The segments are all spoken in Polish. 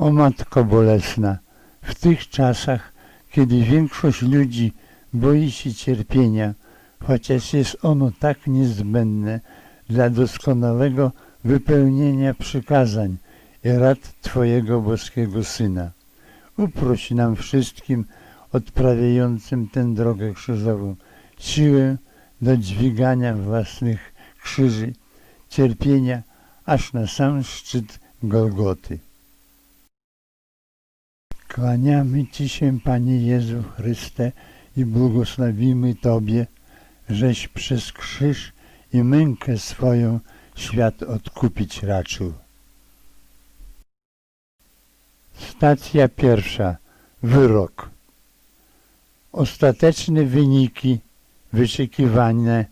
O Matko Bolesna, w tych czasach, kiedy większość ludzi boi się cierpienia, chociaż jest ono tak niezbędne dla doskonałego wypełnienia przykazań i rad Twojego boskiego Syna. Uproś nam wszystkim odprawiającym tę drogę krzyżową siłę do dźwigania własnych krzyży, cierpienia, aż na sam szczyt Golgoty. Kłaniamy Ci się, Panie Jezu Chryste, i błogosławimy Tobie, żeś przez krzyż i mękę swoją świat odkupić raczył. Stacja pierwsza. Wyrok. Ostateczne wyniki wyczekiwane,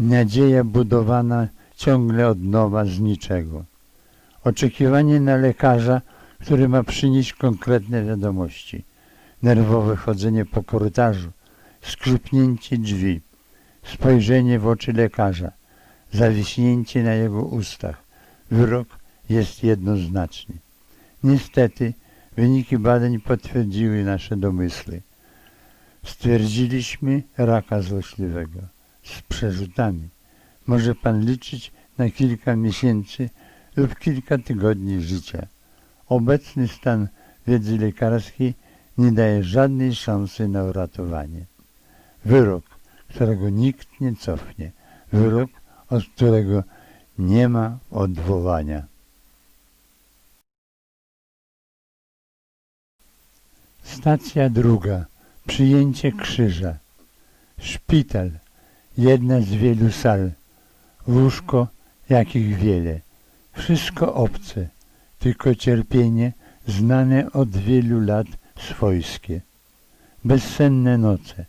nadzieja budowana ciągle od nowa z niczego. Oczekiwanie na lekarza, który ma przynieść konkretne wiadomości. Nerwowe chodzenie po korytarzu, skrzypnięcie drzwi, spojrzenie w oczy lekarza, zawiśnięcie na jego ustach. Wyrok jest jednoznaczny. Niestety wyniki badań potwierdziły nasze domysły. Stwierdziliśmy raka złośliwego z przerzutami. Może pan liczyć na kilka miesięcy lub kilka tygodni życia. Obecny stan wiedzy lekarskiej nie daje żadnej szansy na uratowanie. Wyrok, którego nikt nie cofnie. Wyrok, od którego nie ma odwołania. Stacja druga. Przyjęcie krzyża. Szpital. Jedna z wielu sal. Łóżko, jakich wiele. Wszystko obce, tylko cierpienie znane od wielu lat swojskie. Bezsenne noce,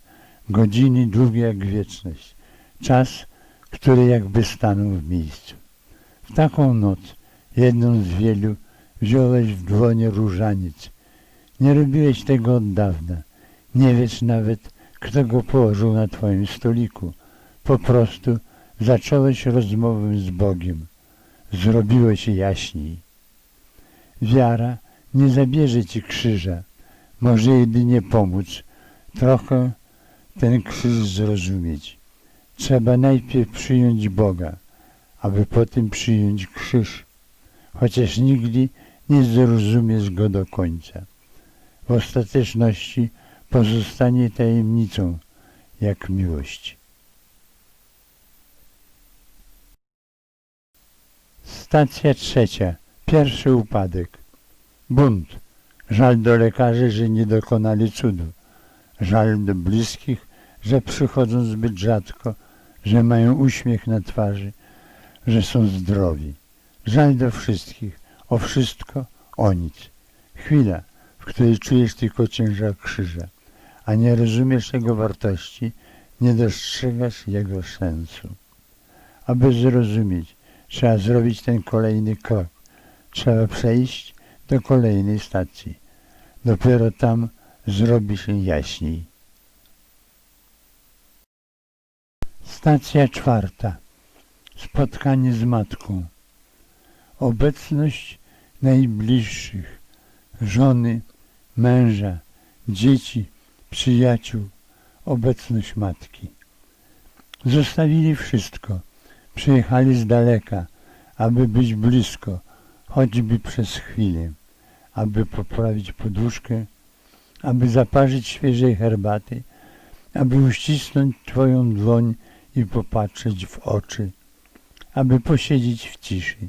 godziny długie jak wieczność. Czas, który jakby stanął w miejscu. W taką noc, jedną z wielu, wziąłeś w dłonie różaniec. Nie robiłeś tego od dawna. Nie wiesz nawet, kto go położył na twoim stoliku. Po prostu zacząłeś rozmowę z Bogiem. Zrobiło się jaśniej. Wiara nie zabierze ci krzyża. Może jedynie pomóc trochę ten krzyż zrozumieć. Trzeba najpierw przyjąć Boga, aby potem przyjąć krzyż, chociaż nigdy nie zrozumiesz go do końca. W ostateczności pozostanie tajemnicą, jak miłość. Stacja trzecia. Pierwszy upadek. Bunt. Żal do lekarzy, że nie dokonali cudu. Żal do bliskich, że przychodzą zbyt rzadko, że mają uśmiech na twarzy, że są zdrowi. Żal do wszystkich, o wszystko, o nic. Chwila, w której czujesz tylko ciężar krzyża, a nie rozumiesz jego wartości, nie dostrzegasz jego sensu. Aby zrozumieć, trzeba zrobić ten kolejny krok. Trzeba przejść do kolejnej stacji. Dopiero tam zrobi się jaśniej. Stacja czwarta. Spotkanie z matką. Obecność najbliższych, żony, męża, dzieci, przyjaciół, obecność matki. Zostawili wszystko. Przyjechali z daleka, aby być blisko, choćby przez chwilę, aby poprawić poduszkę, aby zaparzyć świeżej herbaty, aby uścisnąć Twoją dłoń i popatrzeć w oczy, aby posiedzieć w ciszy.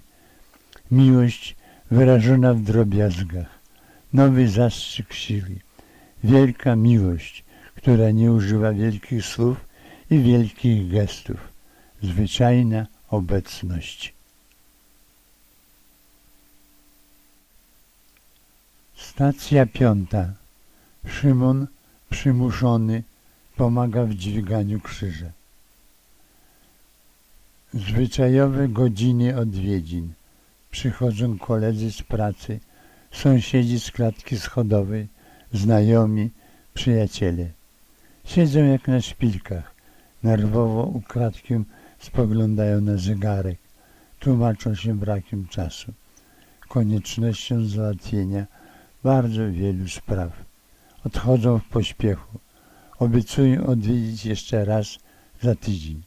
Miłość wyrażona w drobiazgach, nowy zastrzyk siły, wielka miłość, która nie używa wielkich słów i wielkich gestów, zwyczajna obecność. Stacja piąta. Szymon, przymuszony, pomaga w dźwiganiu krzyża. Zwyczajowe godziny odwiedzin. Przychodzą koledzy z pracy, sąsiedzi z klatki schodowej, znajomi, przyjaciele. Siedzą jak na szpilkach, nerwowo ukradkiem spoglądają na zegarek, tłumaczą się brakiem czasu. koniecznością załatwienia bardzo wielu spraw. Odchodzą w pośpiechu. Obiecują odwiedzić jeszcze raz za tydzień.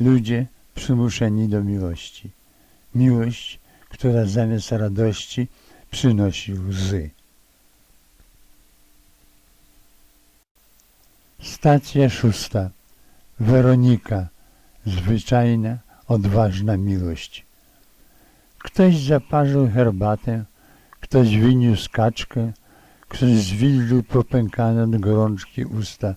Ludzie przymuszeni do miłości. Miłość, która zamiast radości przynosi łzy. Stacja szósta. Weronika. Zwyczajna, odważna miłość. Ktoś zaparzył herbatę, ktoś wyniósł kaczkę, ktoś zwilżył popękane od gorączki usta,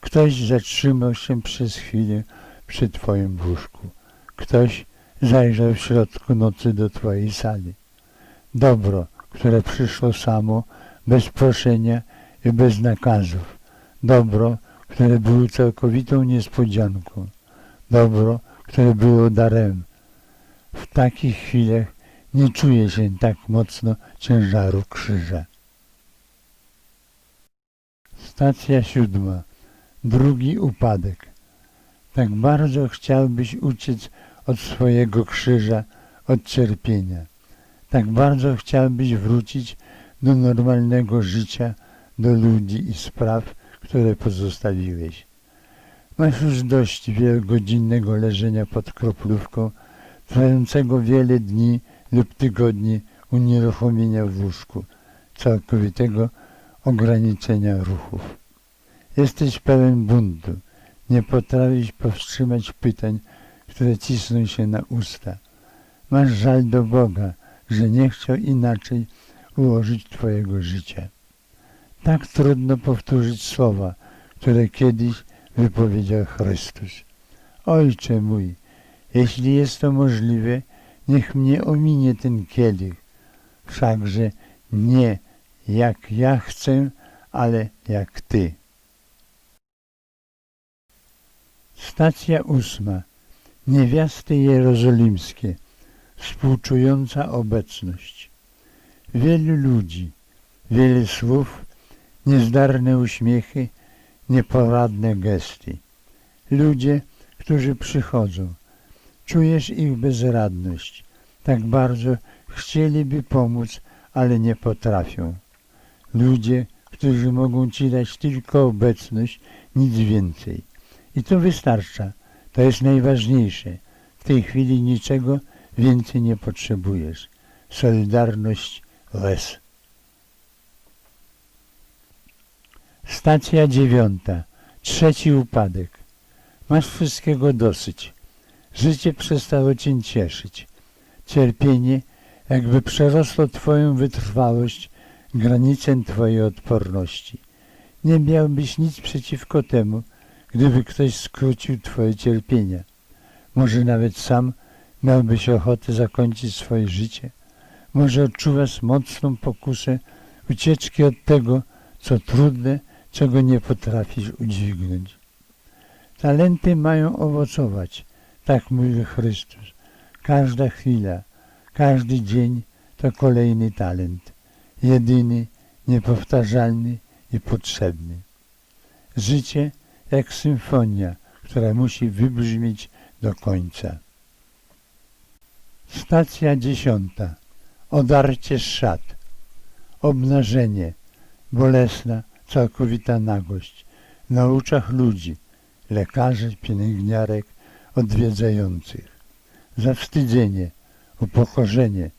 ktoś zatrzymał się przez chwilę przy twoim łóżku, ktoś zajrzał w środku nocy do twojej sali. Dobro, które przyszło samo, bez proszenia i bez nakazów. Dobro, które było całkowitą niespodzianką. Dobro, które było darem. W takich chwilach nie czuje się tak mocno ciężaru krzyża. Stacja siódma. Drugi upadek. Tak bardzo chciałbyś uciec od swojego krzyża, od cierpienia. Tak bardzo chciałbyś wrócić do normalnego życia, do ludzi i spraw, które pozostawiłeś. Masz już dość wielogodzinnego leżenia pod kroplówką, trwającego wiele dni lub tygodni unieruchomienia w łóżku, całkowitego ograniczenia ruchów. Jesteś pełen buntu, nie potrafisz powstrzymać pytań, które cisną się na usta. Masz żal do Boga, że nie chciał inaczej ułożyć Twojego życia. Tak trudno powtórzyć słowa, które kiedyś wypowiedział Chrystus. Ojcze mój, jeśli jest to możliwe, niech mnie ominie ten kielich, wszakże nie jak ja chcę, ale jak Ty. Stacja ósma. Niewiasty jerozolimskie. Współczująca obecność. Wielu ludzi, wiele słów, niezdarne uśmiechy, nieporadne gesty. Ludzie, którzy przychodzą. Czujesz ich bezradność. Tak bardzo chcieliby pomóc, ale nie potrafią. Ludzie, którzy mogą ci dać tylko obecność, nic więcej. I to wystarcza. To jest najważniejsze. W tej chwili niczego więcej nie potrzebujesz. Solidarność łez. Stacja dziewiąta. Trzeci upadek. Masz wszystkiego dosyć. Życie przestało cię cieszyć. Cierpienie jakby przerosło twoją wytrwałość, granicę twojej odporności. Nie miałbyś nic przeciwko temu, gdyby ktoś skrócił twoje cierpienia. Może nawet sam miałbyś ochotę zakończyć swoje życie. Może odczuwasz mocną pokusę ucieczki od tego, co trudne, czego nie potrafisz udźwignąć. Talenty mają owocować, tak mówi Chrystus. Każda chwila, każdy dzień to kolejny talent, jedyny, niepowtarzalny i potrzebny. Życie jak symfonia, która musi wybrzmieć do końca. Stacja dziesiąta. Odarcie z szat. Obnażenie. Bolesna, całkowita nagość. Na oczach ludzi, lekarzy, pielęgniarek, odwiedzających. Zawstydzenie, upokorzenie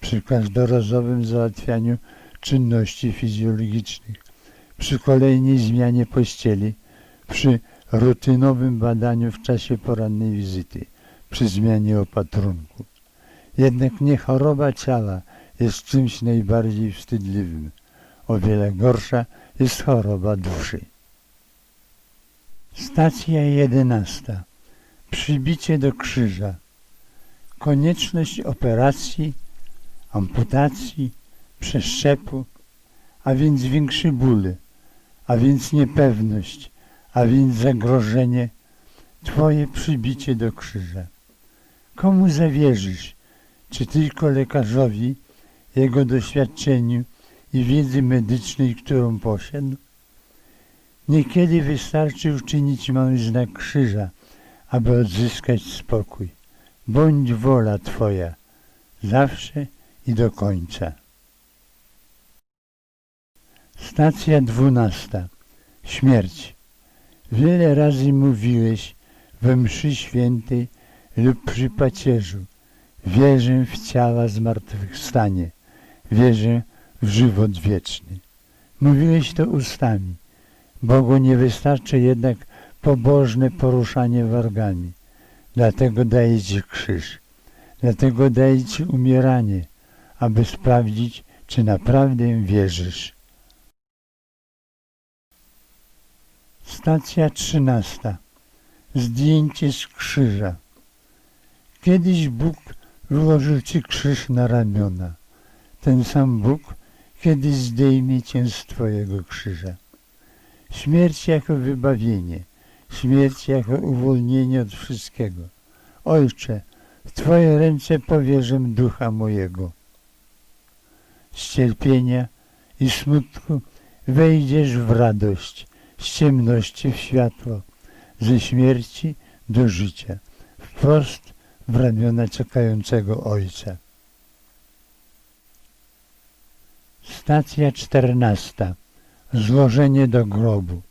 przy każdorazowym załatwianiu czynności fizjologicznych, przy kolejnej zmianie pościeli, przy rutynowym badaniu w czasie porannej wizyty, przy zmianie opatrunku. Jednak nie choroba ciała jest czymś najbardziej wstydliwym. O wiele gorsza jest choroba duszy. Stacja jedenasta. Przybicie do krzyża. Konieczność operacji, amputacji, przeszczepu, a więc większy ból, a więc niepewność, a więc zagrożenie, Twoje przybicie do krzyża. Komu zawierzysz? Czy tylko lekarzowi, jego doświadczeniu i wiedzy medycznej, którą posiadł? Niekiedy wystarczy uczynić mały znak krzyża, aby odzyskać spokój. Bądź wola Twoja, zawsze i do końca. Stacja dwunasta. Śmierć. Wiele razy mówiłeś we mszy świętej lub przy pacierzu. Wierzę w ciała zmartwychwstanie. Wierzę w żywot wieczny. Mówiłeś to ustami. Bogu nie wystarczy jednak pobożne poruszanie wargami. Dlatego daje Ci krzyż. Dlatego daje Ci umieranie, aby sprawdzić, czy naprawdę wierzysz. Stacja trzynasta. Zdjęcie z krzyża. Kiedyś Bóg wyłożył Ci krzyż na ramiona. Ten sam Bóg kiedyś zdejmie Cię z Twojego krzyża. Śmierć jako wybawienie, śmierć jako uwolnienie od wszystkiego. Ojcze, w Twoje ręce powierzę ducha mojego. Z cierpienia i smutku wejdziesz w radość, z ciemności w światło, ze śmierci do życia, wprost w ramiona czekającego Ojca. Stacja czternasta. Złożenie do grobu.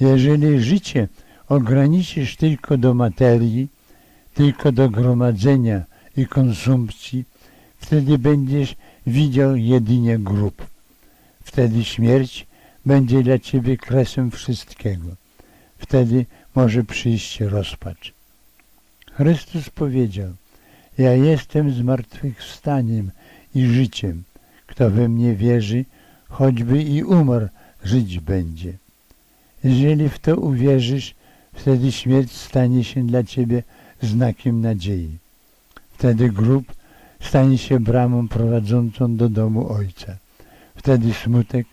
Jeżeli życie ograniczysz tylko do materii, tylko do gromadzenia i konsumpcji, wtedy będziesz widział jedynie grób. Wtedy śmierć będzie dla ciebie kresem wszystkiego. Wtedy może przyjść rozpacz. Chrystus powiedział, ja jestem zmartwychwstaniem i życiem. Kto we mnie wierzy, choćby i umarł, żyć będzie. Jeżeli w to uwierzysz, wtedy śmierć stanie się dla ciebie znakiem nadziei. Wtedy grób stanie się bramą prowadzącą do domu Ojca. Wtedy smutek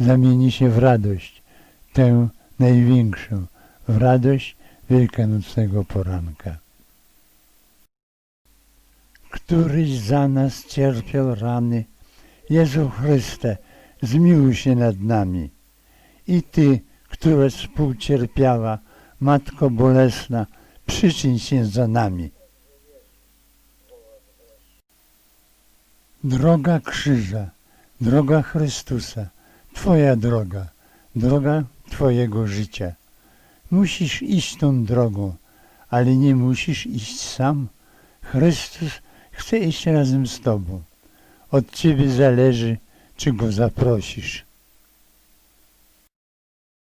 zamieni się w radość, tę największą, w radość wielkanocnego poranka. Któryś za nas cierpiał rany, Jezu Chryste, zmiłuj się nad nami. I Ty, która współcierpiała, Matko Bolesna, przyczyń się za nami. Droga krzyża, droga Chrystusa, Twoja droga, droga Twojego życia. Musisz iść tą drogą, ale nie musisz iść sam. Chrystus chce iść razem z Tobą. Od Ciebie zależy, czy Go zaprosisz.